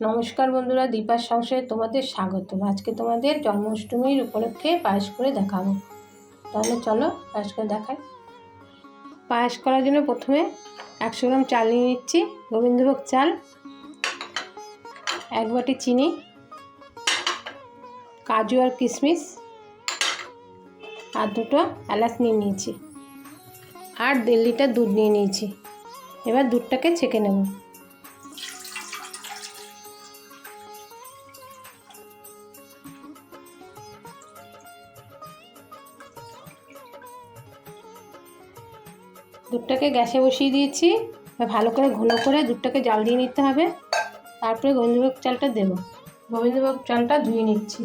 নমস্কার বন্ধুরা, দীপার সংসারে তোমাদের স্বাগত আজকে তোমাদের জন্মাষ্টমীর উপলক্ষে পায়েস করে দেখাবো। তাহলে চলো পায়েস করে দেখাই। পায়েস করার জন্য প্রথমে একশো গ্রাম চাল নিয়ে নিচ্ছি, গোবিন্দভোগ চাল, এক বাটি চিনি, কাজু আর কিশমিশ, আর দুটো এলাচ নিয়ে নিয়েছি। আর দেড় লিটার দুধ নিয়ে নিয়েছি। এবার দুধটাকে ছেঁকে নেব। দুধটাকে গ্যাসে বসিয়ে দিয়েছি। ভালো করে ঘন করে দুধটাকে জাল দিয়ে নিতে হবে। তারপরে গোবিন্দভোগ চালটা দেবো। গোবিন্দভোগ চালটা ধুয়ে নিচ্ছি।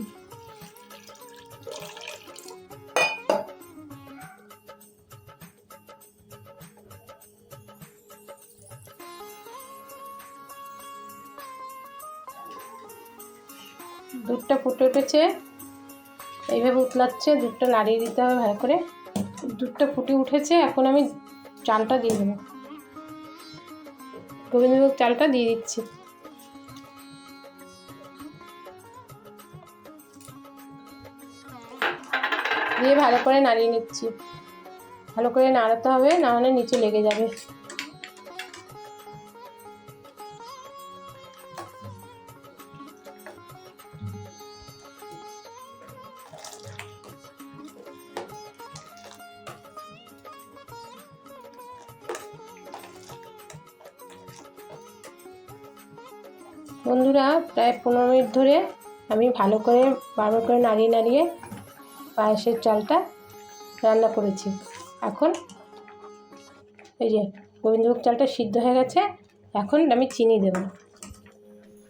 দুধটা ফুটে উঠেছে। এইভাবে উতলাচ্ছে, দুধটা নাড়িয়ে দিতে হবে ভালো করে। দুধটা ফুটে উঠেছে। এখন আমি চালটা দিয়ে দেবো। গোবিন্দভোগ চালটা দিয়ে দিচ্ছি। দিয়ে ভালো করে নাড়িয়ে নিচ্ছি। ভালো করে নাড়াতে হবে, না হলে নিচে লেগে যাবে। বন্ধুরা প্রায় পনেরো মিনিট ধরে আমি ভালো করে বারবার করে নাড়িয়ে নাড়িয়ে পায়েসের চালটা রান্না করেছি। এখন এই যে গোবিন্দভোগ চালটা সিদ্ধ হয়ে গেছে এখন আমি চিনি দেব।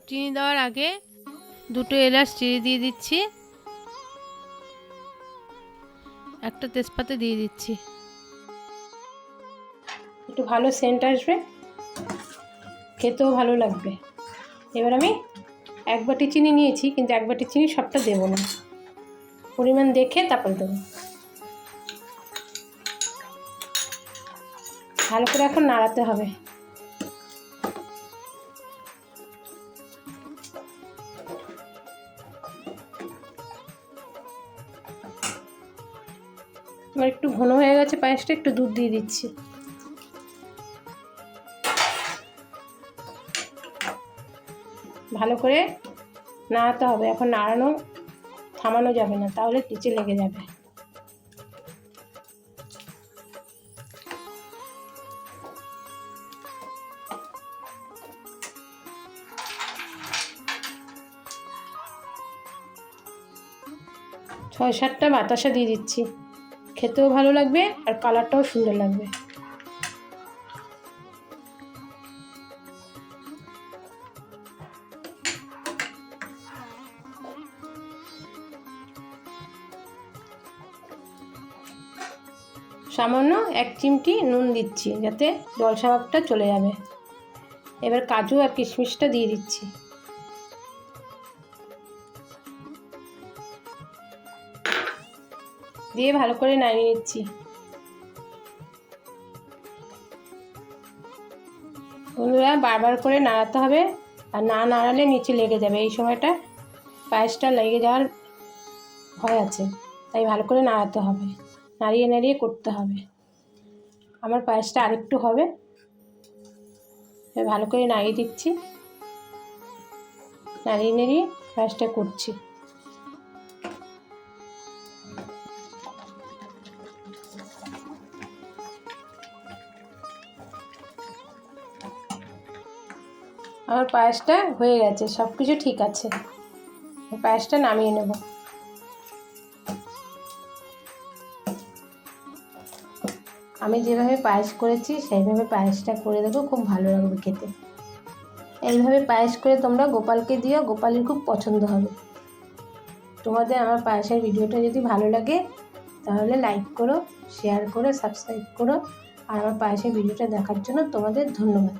চিনি দেওয়ার আগে দুটো এলাচ চিনি দিয়ে দিচ্ছি। একটা তেজপাতা দিয়ে দিচ্ছি। একটু ভালো সেন্ট আসবে খেতেও ভালো লাগবে। এবার আমি এক বাটি চিনি নিয়েছি, কিন্তু এক বাটি চিনি সবটা দেবো না। পরিমাণ দেখে তারপর দেবো। ভালো করে এখন নাড়াতে হবে। আমার একটু ঘন হয়ে গেছে পায়েসটা, একটু দুধ দিয়ে দিচ্ছি। ভালো করে নাড়াতে হবে। এখন নাড়ানো থামানো যাবে না, তাহলে নিচে লেগে যাবে। ছয় সাতটা বাতাসা দিয়ে দিচ্ছি। খেতেও ভালো লাগবে আর কালারটাও সুন্দর লাগবে। সামান্য এক চিমটি নুন দিচ্ছি, যাতে জলসা ভাবটা চলে যাবে। এবার কাজু আর কিশমিশটা দিয়ে দিচ্ছি। দিয়ে ভালো করে নাড়িয়ে নিচ্ছি। বন্ধুরা, বারবার করে নাড়াতে হবে, আর না নাড়ালে নিচে লেগে যাবে। এই সময়টা পায়েসটা লেগে যাওয়ার ভয় আছে, তাই ভালো করে নাড়াতে হবে। নাড়িয়ে নাড়িয়ে করতে হবে। আমার পায়েসটা আরেকটু হবে। ভালো করে নাড়িয়ে দিচ্ছি। নাড়িয়ে নাড়িয়ে পায়েসটা করছি। আমার পায়েসটা হয়ে গেছে সব কিছু ঠিক আছে। পায়েসটা নামিয়ে নেব। আমি যেভাবে পায়েস করেছি, সেইভাবে পায়েসটা করে দেবো খুব ভালো লাগবে খেতে। এইভাবে পায়েস করে তোমরা গোপালকে দিও, গোপালের খুব পছন্দ হবে। তোমাদের আমার পায়েসের ভিডিওটা যদি ভালো লাগে, তাহলে লাইক করো, শেয়ার করো, সাবস্ক্রাইব করো, আর আমার পায়েসের ভিডিওটা দেখার জন্য তোমাদের ধন্যবাদ।